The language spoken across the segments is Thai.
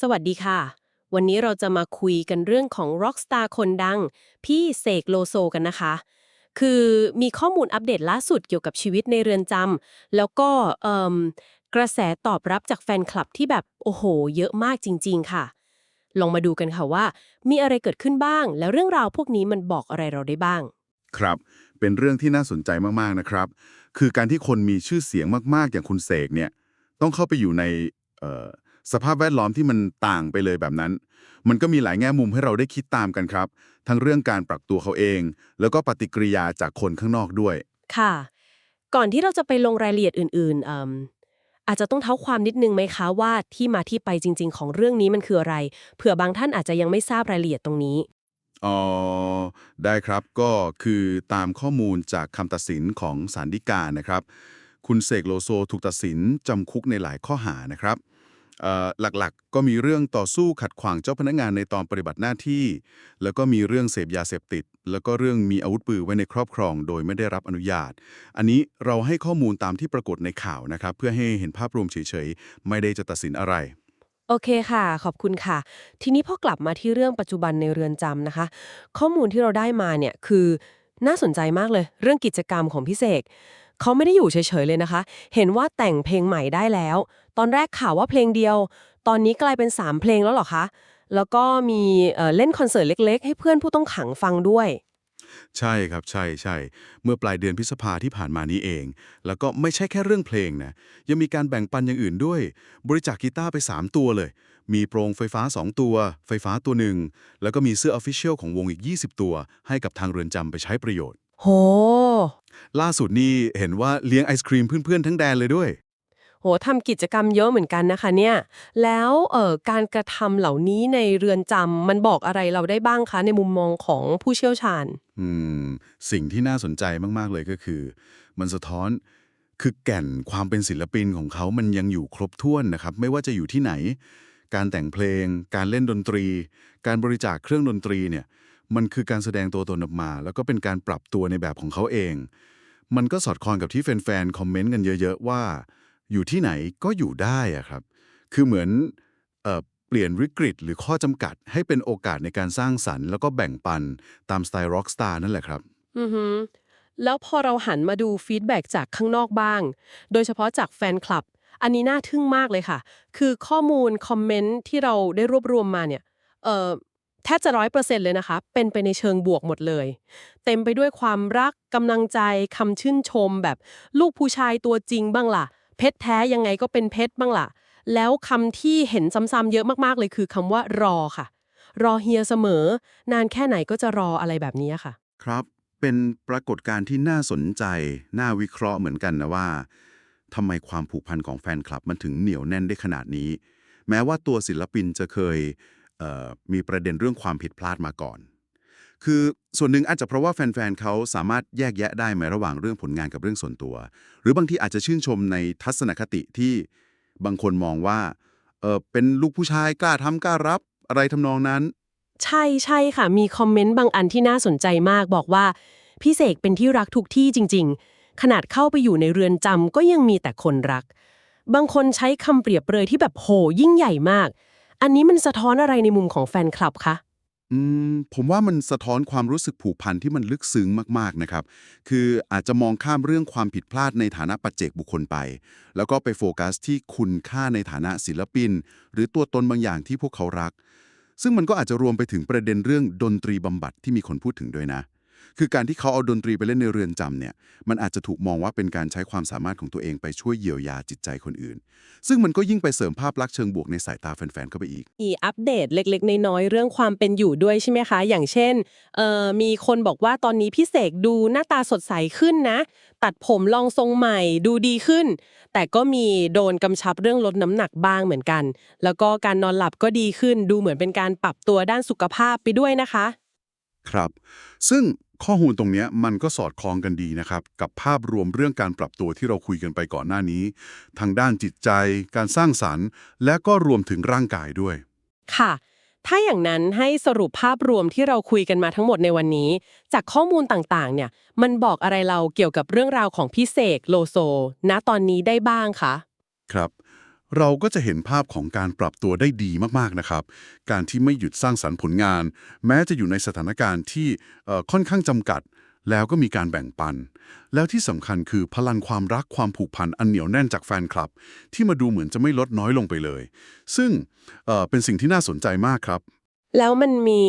สวัสดีค่ะ วันนี้เราจะมาคุยกันเรื่องของร็อกสตาร์คนดัง พี่เสกโลโซกันนะคะ คือมีข้อมูลอัปเดตล่าสุดเกี่ยวกับชีวิตในเรือนจำแล้วก็กระแสตอบรับจากแฟนคลับที่แบบ โอ้โห เยอะมากจริง ๆ ค่ะ ลองมาดูกันค่ะว่า มีอะไรเกิดขึ้นบ้าง แล้วเรื่องราวพวกนี้มันบอกอะไรเราได้บ้าง ครับ เป็นเรื่องที่น่าสนใจมากๆนะครับ คือการที่คนมีชื่อเสียงมากๆอย่างคุณเสกเนี่ย ต้องเข้าไปอยู่ใน สภาพแวดล้อมที่มันต่างไปเลยแบบนั้น มันก็มีหลายแง่มุมให้เราได้คิดตามกันครับ ทั้งเรื่องการปรับตัวเขาเอง แล้วก็ปฏิกิริยาจากคนข้างนอกด้วย ค่ะ ก่อนที่เราจะไปลงรายละเอียดอื่นๆเอิ่มอาจจะต้องเท้าความนิดนึงไหมคะว่าที่มาที่ไปจริง ๆ ของเรื่องนี้มันคืออะไร เผื่อบางท่านอาจจะยังไม่ทราบรายละเอียดตรงนี้อ๋อได้ครับก็คือตามข้อมูลจากคำตัดสินของศาลฎีกานะครับ คุณเสกโลโซถูกตัดสินจำคุกในหลายข้อหานะครับเอ่อ หลักๆก็มีเรื่องต่อสู้ขัดขวางเจ้าพนักงานในตอนปฏิบัติหน้าที่ แล้วก็มีเรื่องเสพยาเสพติด แล้วก็เรื่องมีอาวุธปืนไว้ในครอบครอง โดยไม่ได้รับอนุญาต อันนี้เราให้ข้อมูลตามที่ปรากฏในข่าวนะครับ เพื่อให้เห็นภาพรวมเฉยๆ ไม่ได้จะตัดสินอะไร โอเคค่ะ ขอบคุณค่ะ ทีนี้พอกลับมาที่เรื่องปัจจุบันในเรือนจำนะคะ ข้อมูลที่เราได้มาเนี่ยคือน่าสนใจมากเลย เรื่องกิจกรรมของพี่เสกเขาไม่ได้อยู่เฉยๆเลยนะคะ เห็นว่าแต่งเพลงใหม่ได้แล้ว ตอนแรกข่าวว่าเพลงเดียว ตอนนี้กลายเป็น 3 เพลงแล้วเหรอคะ แล้วก็มีเอ่อเล่นคอนเสิร์ตเล็ก ๆ ให้เพื่อนผู้ต้องขังฟังด้วย ใช่ครับใช่ใช่เมื่อปลายเดือนพฤษภาที่ผ่านมานี้เอง แล้วก็ไม่ใช่แค่เรื่องเพลงนะยังมีการแบ่งปันอย่างอื่นด้วย บริจาคกีตาร์ไป 3 ตัวเลย มีโปรงไฟฟ้า 2 ตัว ไฟฟ้าตัวหนึ่งแล้วก็มีเสื้อออฟฟิเชียลของวงอีก 20 ตัว ให้กับทางเรือนจำไปใช้ประโยชน์โห ล่าสุดนี่เห็นว่าเลี้ยงไอศครีมเพื่อนๆทั้งแดนเลยด้วยโหทำกิจกรรมเยอะเหมือนกันนะคะเนี่ย แล้วเอ่อการกระทำเหล่านี้ในเรือนจำมันบอกอะไรเราได้บ้างคะ ในมุมมองของผู้เชี่ยวชาญ อืม สิ่งที่น่าสนใจมาก ๆ เลยก็คือ มันสะท้อนคือแก่นความเป็นศิลปินของเขามันยังอยู่ครบถ้วนนะครับ ไม่ว่าจะอยู่ที่ไหน การแต่งเพลง การเล่นดนตรี การบริจาคเครื่องดนตรีเนี่ย มันคือการแสดงตัวตนออกมา แล้วก็เป็นการปรับตัวในแบบของเขาเอง มันก็สอดคล้องกับที่แฟนๆคอมเมนต์กันเยอะ ๆ ว่า อยู่ที่ไหนก็อยู่ได้อะครับ คือเหมือนเออเปลี่ยนวิกฤตหรือข้อจำกัดให้เป็นโอกาสในการสร้างสรรค์ แล้วก็แบ่งปันตามสไตล์ร็อกสตาร์นั่นแหละครับ อือฮึแล้วพอเราหันมาดูฟีดแบ็กจากข้างนอกบ้าง โดยเฉพาะจากแฟนคลับ อันนี้น่าทึ่งมากเลยค่ะ คือข้อมูลคอมเมนต์ที่เราได้รวบรวมมาเนี่ยเอ่อแทบจะร้อยเปอร์เซ็นต์เลยนะคะ เป็นไปในเชิงบวกหมดเลย เต็มไปด้วยความรักกำลังใจคำชื่นชมแบบลูกผู้ชายตัวจริงบ้างล่ะ เพชรแท้ยังไงก็เป็นเพชรบ้างล่ะ แล้วคำที่เห็นซ้ำๆเยอะมากๆเลยคือคำว่ารอค่ะ รอเฮียเสมอ นานแค่ไหนก็จะรออะไรแบบนี้ค่ะ ครับ เป็นปรากฏการณ์ที่น่าสนใจ น่าวิเคราะห์เหมือนกันนะว่าทำไมความผูกพันของแฟนคลับมันถึงเหนียวแน่นได้ขนาดนี้ แม้ว่าตัวศิลปินจะเคยเมีประเด็นเรื่องความผิดพลาดมาก่อน คือส่วนหนึ่งอาจจะเพราะว่าแฟนๆเขาสามารถแยกแยะได้ไหมระหว่างเรื่องผลงานกับเรื่องส่วนตัว หรือบางทีอาจจะชื่นชมในทัศนคติที่บางคนมองว่าเออเป็นลูกผู้ชายกล้าทำกล้ารับอะไรทำนองนั้น ใช่ใช่ค่ะ มีคอมเมนต์บางอันที่น่าสนใจมากบอกว่า พี่เสกเป็นที่รักทุกที่จริง ๆ ขนาดเข้าไปอยู่ในเรือนจำก็ยังมีแต่คนรัก บางคนใช้คำเปรียบเปรยที่แบบโหยิ่งใหญ่มาก อันนี้มันสะท้อนอะไรในมุมของแฟนคลับคะ อืมผมว่ามันสะท้อนความรู้สึกผูกพันที่มันลึกซึ้งมากๆนะครับ คืออาจจะมองข้ามเรื่องความผิดพลาดในฐานะปัจเจกบุคคลไป แล้วก็ไปโฟกัสที่คุณค่าในฐานะศิลปิน หรือตัวตนบางอย่างที่พวกเขารัก ซึ่งมันก็อาจจะรวมไปถึงประเด็นเรื่องดนตรีบำบัดที่มีคนพูดถึงด้วยนะ คือการที่เขาเอาดนตรีไปเล่นในเรือนจำเนี่ย มันอาจจะถูกมองว่าเป็นการใช้ความสามารถของตัวเองไปช่วยเยียวยาจิตใจคนอื่น ซึ่งมันก็ยิ่งไปเสริมภาพลักษณ์เชิงบวกในสายตาแฟนๆเข้าไปอีก มีอัปเดตเล็กๆ น้อยๆเรื่องความเป็นอยู่ด้วยใช่ไหมคะ อย่างเช่นเอ่อมีคนบอกว่าตอนนี้พี่เสกดูหน้าตาสดใสขึ้นนะ ตัดผมลองทรงใหม่ดูดีขึ้น แต่ก็มีโดนกำชับเรื่องลดน้ำหนักบ้างเหมือนกัน แล้วก็การนอนหลับก็ดีขึ้นดูเหมือนเป็นการปรับตัวด้านสุขภาพไปด้วยนะคะ ครับ ซึ่ง ข้อมูลตรงเนี้ยมันก็สอดคล้องกันดีนะครับ กับภาพรวมเรื่องการปรับตัวที่เราคุยกันไปก่อนหน้านี้ ทางด้านจิตใจ การสร้างสรรค์ และก็รวมถึงร่างกายด้วย ค่ะ ถ้าอย่างนั้นให้สรุปภาพรวมที่เราคุยกันมาทั้งหมดในวันนี้ จากข้อมูลต่างๆ เนี่ย มันบอกอะไรเราเกี่ยวกับเรื่องราวของพี่เสกโลโซณตอนนี้ได้บ้างคะ ครับ เราก็จะเห็นภาพของการปรับตัวได้ดีมากๆนะครับ การที่ไม่หยุดสร้างสรรค์ผลงาน แม้จะอยู่ในสถานการณ์ที่เอ่อค่อนข้างจำกัด แล้วก็มีการแบ่งปัน แล้วที่สำคัญคือพลังความรักความผูกพันอันเหนียวแน่นจากแฟนคลับ ที่มาดูเหมือนจะไม่ลดน้อยลงไปเลย ซึ่งเอ่อเป็นสิ่งที่น่าสนใจมากครับ แล้วมันมี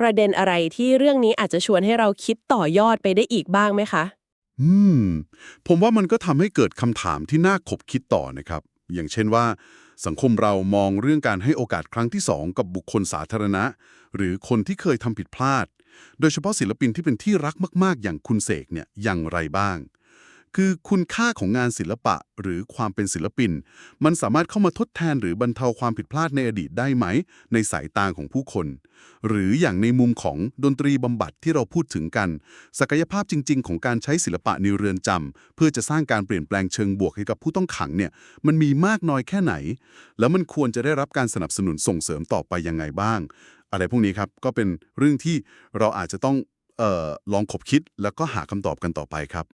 ประเด็นอะไรที่เรื่องนี้อาจจะชวนให้เราคิดต่อยอดไปได้อีกบ้างไหมคะ อืม ผมว่ามันก็ทำให้เกิดคำถามที่น่าขบคิดต่อนะครับ อย่างเช่นว่า สังคมเรามองเรื่องการให้โอกาสครั้งที่สองกับบุคคลสาธารณะ หรือคนที่เคยทำผิดพลาด โดยเฉพาะศิลปินที่เป็นที่รักมาก ๆ อย่างคุณเสกเนี่ยอย่างไรบ้าง คือคุณค่าของงานศิลปะหรือความเป็นศิลปิน มันสามารถเข้ามาทดแทนหรือบรรเทาความผิดพลาดในอดีตได้ไหม ในสายตาของผู้คน หรืออย่างในมุมของดนตรีบำบัดที่เราพูดถึงกัน ศักยภาพจริง ๆ ของการใช้ศิลปะในเรือนจำเพื่อจะสร้างการเปลี่ยนแปลงเชิงบวกให้กับผู้ต้องขังเนี่ยมันมีมากน้อยแค่ไหน แล้วมันควรจะได้รับการสนับสนุนส่งเสริมต่อไปยังไงบ้าง อะไรพวกนี้ครับก็เป็นเรื่องที่เราอาจจะต้องเออลองคบคิดแล้วก็หาคำตอบกันต่อไปครับ